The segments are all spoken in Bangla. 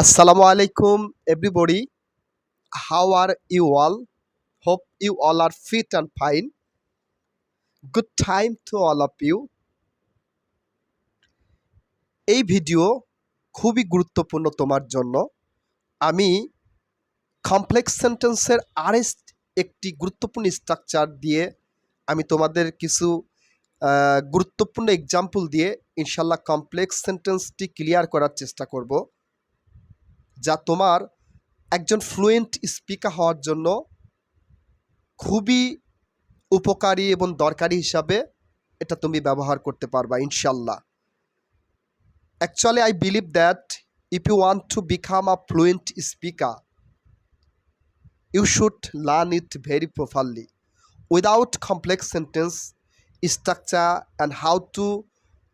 Assalamu আলাইকুম, everybody. How are you all hope you all are fit and fine good time to all of you এই ভিডিও খুবই গুরুত্বপূর্ণ তোমার জন্য। আমি কমপ্লেক্স সেন্টেন্সের আরেস একটি গুরুত্বপূর্ণ স্ট্রাকচার দিয়ে আমি তোমাদের কিছু গুরুত্বপূর্ণ এক্সাম্পল দিয়ে ইনশাল্লাহ কমপ্লেক্স সেন্টেন্সটি ক্লিয়ার করার চেষ্টা করব। যা তোমার একজন ফ্লুয়েন্ট স্পিকার হওয়ার জন্য খুবই উপকারী এবং দরকারি হিসাবে এটা তুমি ব্যবহার করতে পারবা, ইনশাল্লাহ। Actually I believe that if you want to become a fluent speaker you should learn it very properly without complex sentence structure, and how to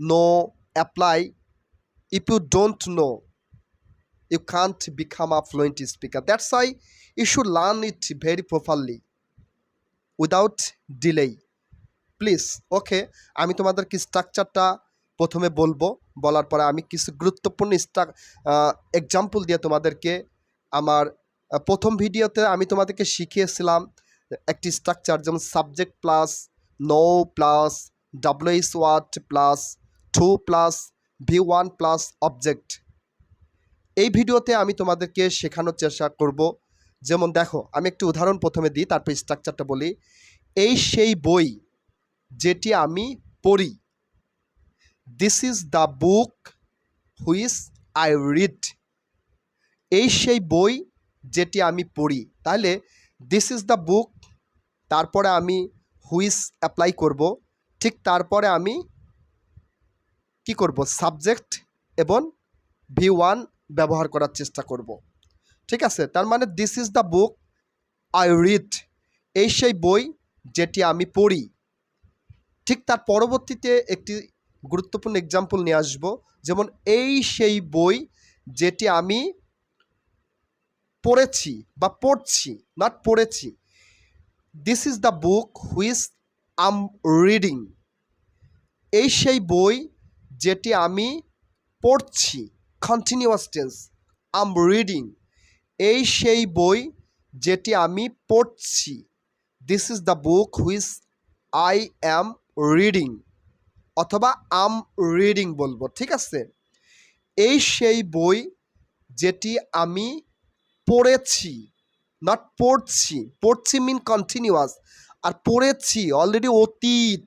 know, apply, if you don't know you can't become a fluent speaker. That's why you should learn it very properly without delay. Please okay আমি তোমাদেরকে স্ট্রাকচারটা প্রথমে বলব। বলার পরে আমি কিছু গুরুত্বপূর্ণ স্ট্রাক এক্সাম্পল দিয়ে তোমাদেরকে আমার প্রথম ভিডিওতে আমি তোমাদেরকে শিখিয়েছিলাম একটি স্ট্রাকচার যেমন subject plus no plus WS word plus two plus V one plus object এই ভিডিওতে আমি তোমাদেরকে শেখানোর চেষ্টা করব। যেমন দেখো, আমি একটি উদাহরণ প্রথমে দিই, তারপর স্ট্রাকচারটা বলি। এই সেই বই যেটি আমি পড়ি this is the book which I read এই সেই বই যেটি আমি পড়ি। তাহলে দিস ইজ দ্য বুক তারপরে আমি হুইস অ্যাপ্লাই করব। ঠিক তারপরে আমি কি করব? সাবজেক্ট এবং ভি ওয়ান ব্যবহার করার চেষ্টা করব। ঠিক আছে? তার মানে this is the book I read এই সেই বই যেটি আমি পড়ি। ঠিক তার পরবর্তীতে একটি গুরুত্বপূর্ণ এক্সাম্পল নিয়ে আসব। যেমন এই সেই বই যেটি আমি পড়েছি বা পড়ছি নট পড়েছি। দিস ইজ দ্য বুক হুইস আম রিডিং এই সেই বই যেটি আমি পড়ছি। কন্টিনিউয়াস টেন্স আম রিডিং এই সেই বই যেটি আমি পড়ছি। This is the book which I am reading অথবা আম রিডিং বলব, ঠিক আছে? এই সেই বই যেটি আমি পড়েছি। নট পড়ছি। পড়ছি মিন কন্টিনিউয়াস আর পড়েছি অলরেডি অতীত।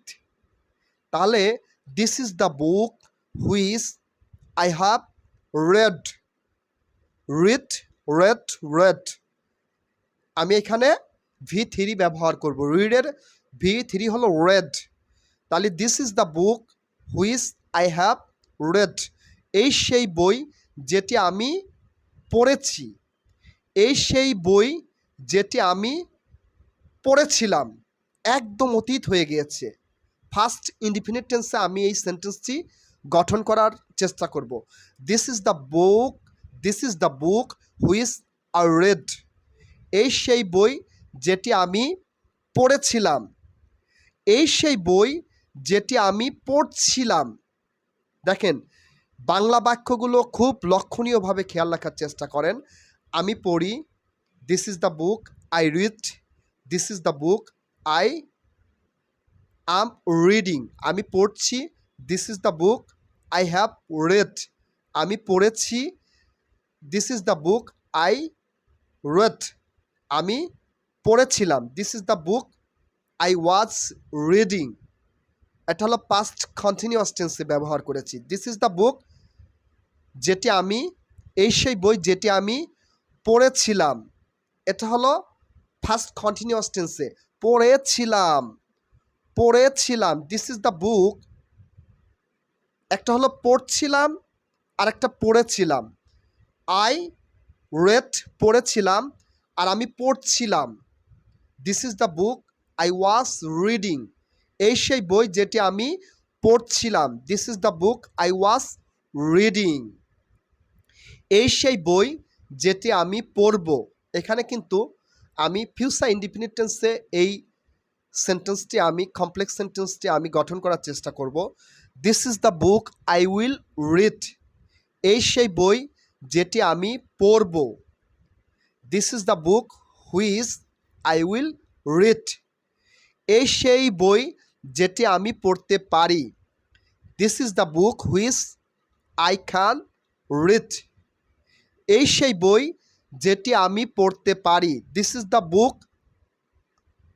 তাহলে this is the book which I have read read read read আমি এখানে ভি থ্রি ব্যবহার করব। রিডের ভি থ্রি হলো রেড তাহলে this is the book which I have red এই সেই বই যেটি আমি পড়েছি। এই সেই বই যেটি আমি পড়েছিলাম। একদম অতীত হয়ে গিয়েছে। ফার্স্ট ইন্ডিফিনিট টেন্সে আমি এই সেন্টেন্সটি গঠন করার চেষ্টা করব। This is the book this is the book which are read এই সেই বই যেটি আমি পড়েছিলাম। এই সেই বই যেটি আমি পড়ছিলাম। দেখেন, বাংলা বাক্যগুলো খুব লক্ষণীয়ভাবে খেয়াল রাখার চেষ্টা করেন। আমি পড়ি this is the book I read this is the book I am reading আমি পড়ছি this is the book I have read আমি পড়েছি this is the book I read আমি পড়েছিলাম this is the book I was reading এটা হলো পাস্ট কন্টিনিউয়াস টেন্সে ব্যবহার করেছি। দিস ইজ দ্য বুক যেটি আমি, এই সেই বই যেটি আমি পড়েছিলাম। এটা হলো ফার্স্ট কন্টিনিউয়াস টেন্সে পড়েছিলাম পড়েছিলাম। দিস ইজ দ্য বুক একটা হলো পড়ছিলাম আর একটা পড়েছিলাম। আই রেড পড়েছিলাম, আর আমি পড়ছিলাম। This is the book I was reading এই সেই বই যেটি আমি পড়ছিলাম। This is the book I was reading এই সেই বই যেটি আমি পড়ব। এখানে কিন্তু আমি ফিউচার ইন্ডিপেন্ডেন্সে এই সেন্টেন্সটি আমি কমপ্লেক্স সেন্টেন্সটি আমি গঠন করার চেষ্টা করব। This is the book I will read এই সেই বই যেটি আমি পড়ব। This is the book which I will read এই সেই বই যেটি আমি পড়তে পারি। This is the book which I can read এই সেই বই যেটি আমি পড়তে পারি। This is the book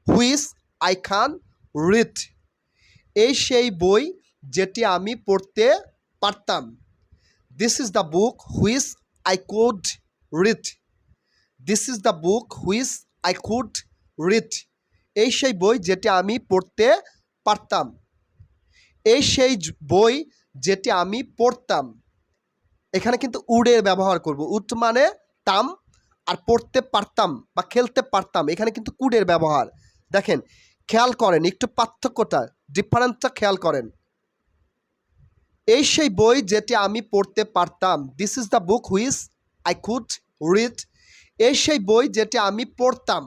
which I can read এই সেই বই যেটি আমি পড়তে পারতাম। This is the book which I could read this is the book which I could read এই সেই বই যেটি আমি পড়তে পারতাম। এই সেই বই যেটি আমি পড়তাম। এখানে কিন্তু উডের ব্যবহার করব। উড মানে তাম, আর পড়তে পারতাম বা খেলতে পারতাম, এখানে কিন্তু কুডের ব্যবহার। দেখেন, খেয়াল করেন, একটু পার্থক্যটা ডিফারেন্সটা খেয়াল করেন। এই সেই বই যেটি আমি পড়তে পারতাম। This is the book which I could read এই সেই বই যেটি আমি পড়তাম।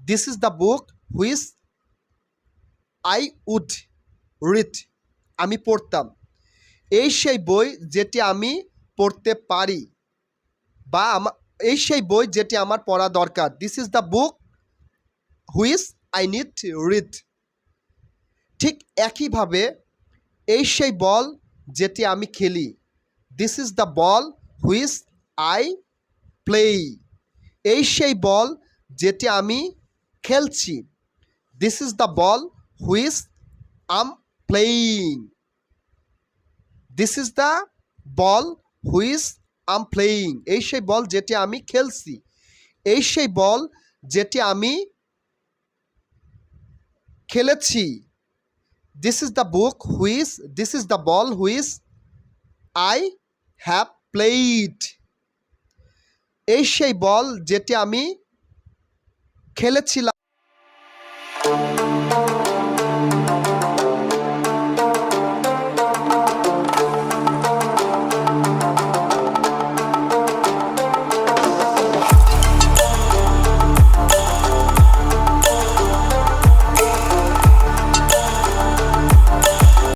This is the book which I would read আমি পড়তাম। এই সেই বই যেটি আমি পড়তে পারি বা আমা, এই সেই বই যেটি আমার পড়া দরকার। This is the book which I need read ঠিক একইভাবে এই সেই বল যেটি আমি খেলি। This is the ball which I play এই সেই বল যেটি আমি খেলছি। This is the ball which am playing this is the ball which am playing এই সেই বল যেটি আমি খেলছি। এই সেই বল যেটি আমি খেলেছি। দিস ইজ দ্য বুক হুইস দিস ইজ দ্য বল হুইস আই হ্যাভ প্লেইড এই সেই বল যেটি আমি খেলেছিলাম